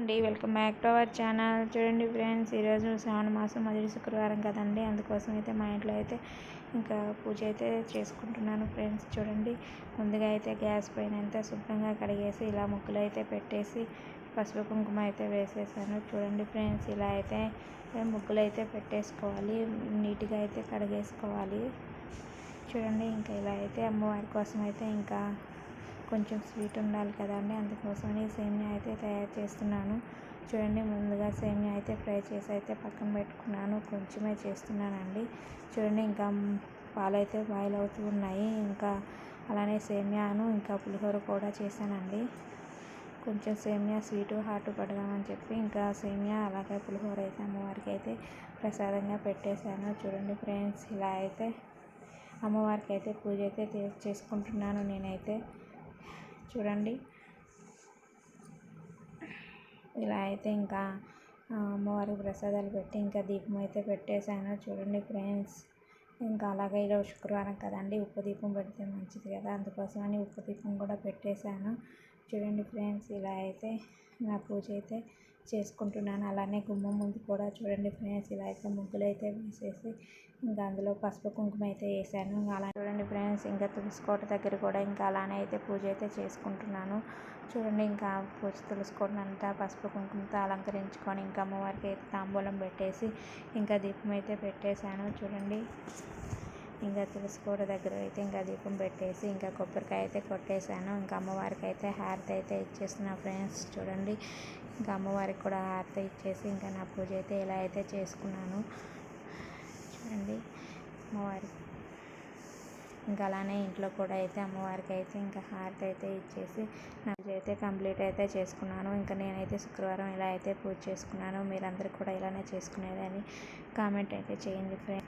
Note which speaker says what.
Speaker 1: అండి. Welcome back to our channel. చూడండి friends ఈరోజు శ్రావణ మాసం మొదటి శుక్రవారం కదండి. అందుకోసం అయితే మా ఇంట్లో అయితే ఇంకా పూజ అయితే చేసుకుంటున్నాను ఫ్రెండ్స్. చూడండి ముందుగా అయితే గ్యాస్ పైన అంతా శుభ్రంగా కడిగేసి ఇలా ముగ్గులు అయితే పెట్టేసి పసుపు కుంకుమ అయితే వేసేసాను. చూడండి ఫ్రెండ్స్ ఇలా అయితే ముగ్గులు అయితే పెట్టేసుకోవాలి. నీట్గా అయితే కడిగేసుకోవాలి. చూడండి ఇంకా ఇలా అయితే అమ్మవారి కోసం అయితే ఇంకా కొంచెం స్వీట్ ఉండాలి కదండి అందుకోసమని సేమియా అయితే తయారు చేస్తున్నాను. చూడండి ముందుగా సేమియా అయితే ఫ్రై చేసి అయితే పక్కన పెట్టుకున్నాను. కొంచెమే చేస్తున్నానండి. చూడండి ఇంకా పాలైతే బాయిల్ అవుతూ ఉన్నాయి. ఇంకా అలానే సేమియాను ఇంకా పులిహోర కూడా చేశానండి. కొంచెం సేమియా స్వీటు హాట్ పడదామని చెప్పి ఇంకా సేమియా అలాగే పులిహోర అయితే అమ్మవారికి అయితే ప్రసాదంగా పెట్టేశాను. చూడండి ఫ్రెండ్స్ ఇలా అయితే అమ్మవారికి అయితే పూజ అయితే చేసుకుంటున్నాను నేనైతే. చూడండి. ఇలా అయితే ఇంకా అమ్మవారికి ప్రసాదాలు పెట్టి ఇంకా దీపం అయితే పెట్టేశాను. చూడండి ఫ్రెండ్స్ ఇంకా అలాగే ఈరోజు శుక్రవారం కదండి ఉప్పు దీపం పెడితే మంచిది కదా. అందుకోసమని ఉప్పు దీపం కూడా పెట్టేశాను. చూడండి ఫ్రెండ్స్ ఇలా అయితే నా పూజ అయితే చేసుకుంటున్నాను. అలానే గుమ్మం ముందు కూడా చూడండి ఫ్రెండ్స్ ఇలా అయితే ముగ్గులు అయితే వేసేసి ఇంకా అందులో పసుపు కుంకుమ అయితే వేసాను. అలా చూడండి ఫ్రెండ్స్ ఇంకా తులసికోట దగ్గర కూడా ఇంకా అలానే అయితే పూజ అయితే చేసుకుంటున్నాను. చూడండి ఇంకా పూజ తులసికోట అంతా పసుపు కుంకుమతో అలంకరించుకొని ఇంకా అమ్మవారికి అయితే తాంబూలం పెట్టేసి ఇంకా దీపం అయితే పెట్టేశాను. చూడండి ఇంకా తులసికోట దగ్గర అయితే ఇంకా దీపం పెట్టేసి ఇంకా కొబ్బరికాయ అయితే కొట్టేశాను. ఇంకా అమ్మవారికి అయితే హారతి అయితే ఇచ్చేస్తున్నా ఫ్రెండ్స్. చూడండి ఇంకా అమ్మవారికి కూడా హారతి ఇచ్చేసి ఇంకా నా పూజ అయితే ఇలా అయితే చేసుకున్నాను. చూడండి అమ్మవారికి ఇంకా అలానే ఇంట్లో కూడా అయితే అమ్మవారికి అయితే ఇంకా హారతి అయితే ఇచ్చేసి నా పూజ అయితే కంప్లీట్ అయితే చేసుకున్నాను. ఇంకా నేనైతే శుక్రవారం ఇలా అయితే పూజ చేసుకున్నాను. మీరందరూ కూడా ఇలానే చేసుకునేదని కామెంట్ అయితే చేయండి ఫ్రెండ్స్.